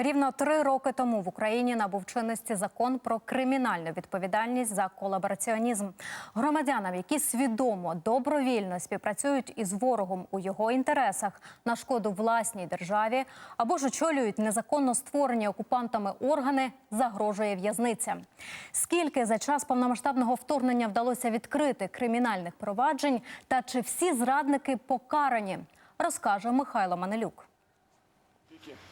Рівно три роки тому в Україні набув чинності закон про кримінальну відповідальність за колабораціонізм. Громадянам, які свідомо добровільно співпрацюють із ворогом у його інтересах на шкоду власній державі або ж очолюють незаконно створені окупантами органи, загрожує в'язниця. Скільки за час повномасштабного вторгнення вдалося відкрити кримінальних проваджень, та чи всі зрадники покарані, розкаже Михайло Манелюк.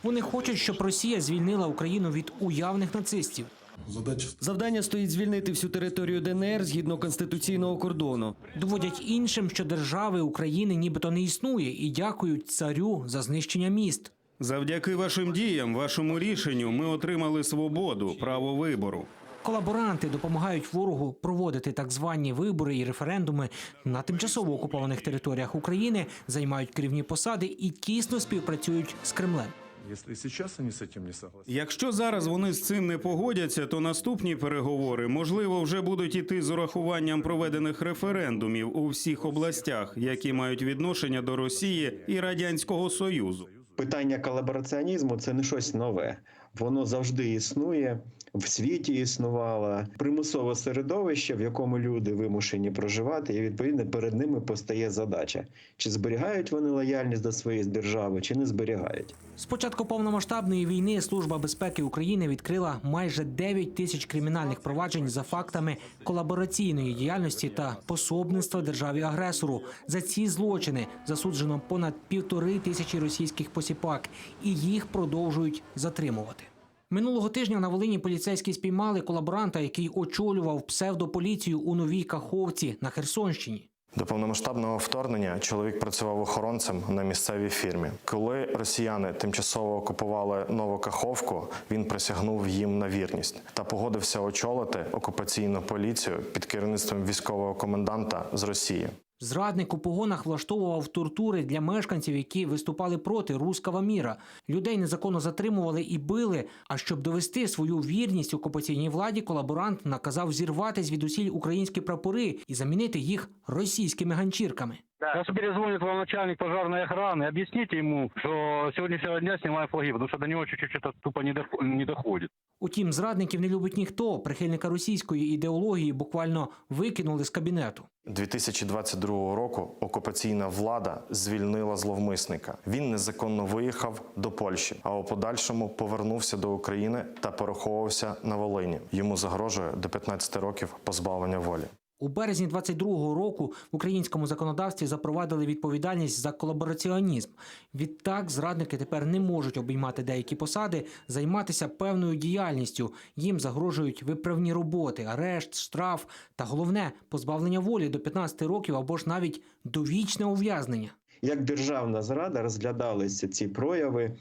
Вони хочуть, щоб Росія звільнила Україну від уявних нацистів. Задача Завдання стоїть звільнити всю територію ДНР згідно конституційного кордону. Доводять іншим, що держави України нібито не існує, і дякують царю за знищення міст. Завдяки вашим діям, вашому рішенню, ми отримали свободу, право вибору. Колаборанти допомагають ворогу проводити так звані вибори і референдуми на тимчасово окупованих територіях України, займають керівні посади і тісно співпрацюють з Кремлем. Если и сейчас они с этим не согласны. Якщо зараз вони з цим не погодяться, то наступні переговори можливо вже будуть іти з урахуванням проведених референдумів у всіх областях, які мають відношення до Росії і радянського союзу. Питання колабораціонізму це не щось нове. Воно завжди існує, в світі існувало примусове середовище, в якому люди вимушені проживати, і відповідно перед ними постає задача: чи зберігають вони лояльність до своєї держави, чи не зберігають. З початку повномасштабної війни Служба безпеки України відкрила майже 9 тисяч кримінальних проваджень за фактами колабораційної діяльності та пособництва державі агресору. За ці злочини засуджено понад півтори тисячі російських посіпак, і їх продовжують затримувати. Минулого тижня на Волині поліцейські спіймали колаборанта, який очолював псевдополіцію у новій Каховці на Херсонщині. До повномасштабного вторгнення чоловік працював охоронцем на місцевій фірмі. Коли росіяни тимчасово окупували Новокаховку, він присягнув їм на вірність та погодився очолити окупаційну поліцію під керівництвом військового коменданта з Росії. Зрадник у погонах влаштовував тортури для мешканців, які виступали проти руского міра. Людей незаконно затримували і били. А щоб довести свою вірність окупаційній владі, колаборант наказав зірвати звідусіль українські прапори і замінити їх російськими ганчірками. Сейчас перезвонит вам начальник пожарной охраны, объясните ему, что с сегодняшнего дня снимаем флаги, потому что до него чуть-чуть это тупо не доход- не доходит. Утім, зрадників не любить ніхто. Прихильника російської ідеології буквально викинули з кабінету. 2022 року окупаційна влада звільнила зловмисника. Він незаконно виїхав до Польщі, а у подальшому повернувся до України та переховувався на Волині. Йому загрожує до 15 років позбавлення волі. У березні 22-го року в українському законодавстві запровадили відповідальність за колабораціонізм. Відтак зрадники тепер не можуть обіймати деякі посади, займатися певною діяльністю. Їм загрожують виправні роботи, арешт, штраф та головне позбавлення волі до 15 років або ж навіть довічне ув'язнення. Як державна зрада розглядалися ці прояви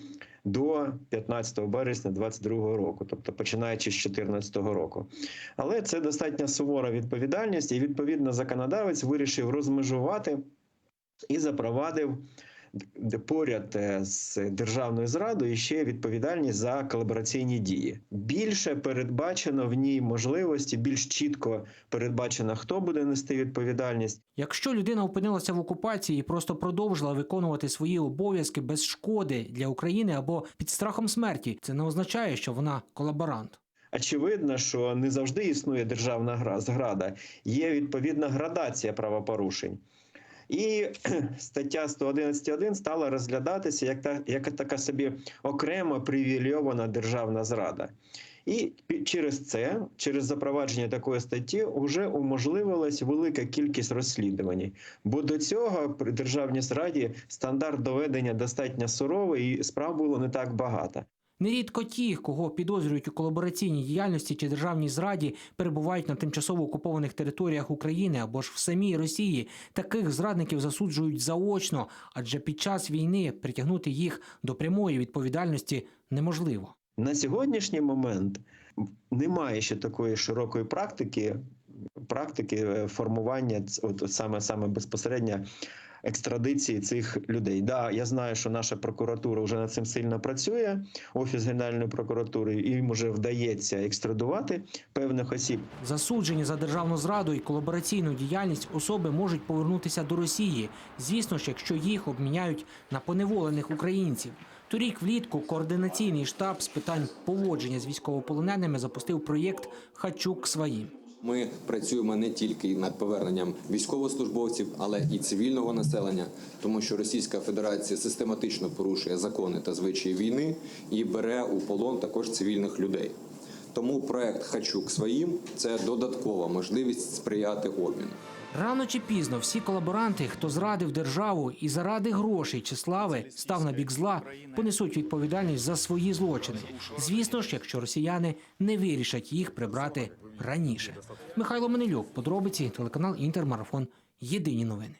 до 15 березня 2022 року, тобто починаючи з 2014 року. Але це достатньо сувора відповідальність, і відповідно законодавець вирішив розмежувати і запровадив д- поряд е, з державною зрадою ще відповідальність за колабораційні дії. Більше передбачено в ній можливості, більш чітко передбачено, хто буде нести відповідальність. Якщо людина опинилася в окупації і просто продовжила виконувати свої обов'язки без шкоди для України або під страхом смерті, це не означає, що вона колаборант. Очевидно, що не завжди існує державна гра- зрада, є відповідна градація правопорушень. І стаття 111.1 стала розглядатися як, та, як така собі окремо привілейована державна зрада. І через це, через запровадження такої статті, вже уможливилась велика кількість розслідувань. Бо до цього при державній зраді стандарт доведення достатньо суровий, і справ було не так багато. Нерідко ті, кого підозрюють у колабораційній діяльності чи державній зраді, перебувають на тимчасово окупованих територіях України або ж в самій Росії. Таких зрадників засуджують заочно, адже під час війни притягнути їх до прямої відповідальності неможливо. На сьогоднішній момент немає ще такої широкої практики, практики е, формування от, саме саме безпосередньо екстрадиції цих людей. Да, я знаю, що наша прокуратура вже над цим сильно працює. Офіс Генеральної прокуратури їм вже вдається екстрадувати певних осіб. Засуджені за державну зраду і колабораційну діяльність особи можуть повернутися до Росії. Звісно ж, якщо їх обміняють на поневолених українців. Торік влітку координаційний штаб з питань поводження з військовополоненими запустив проєкт Хачук свої. Ми працюємо не тільки над поверненням військовослужбовців, але і цивільного населення, тому що Російська Федерація систематично порушує закони та звичаї війни і бере у полон також цивільних людей. Тому проект Хачук своїм це додаткова можливість сприяти обміну. Рано чи пізно всі колаборанти, хто зрадив державу і заради грошей чи слави став на бік зла, понесуть відповідальність за свої злочини. Звісно ж, якщо росіяни не вирішать їх прибрати раніше. Михайло Манилюк, подробиці, телеканал Інтермарафон. Єдині новини.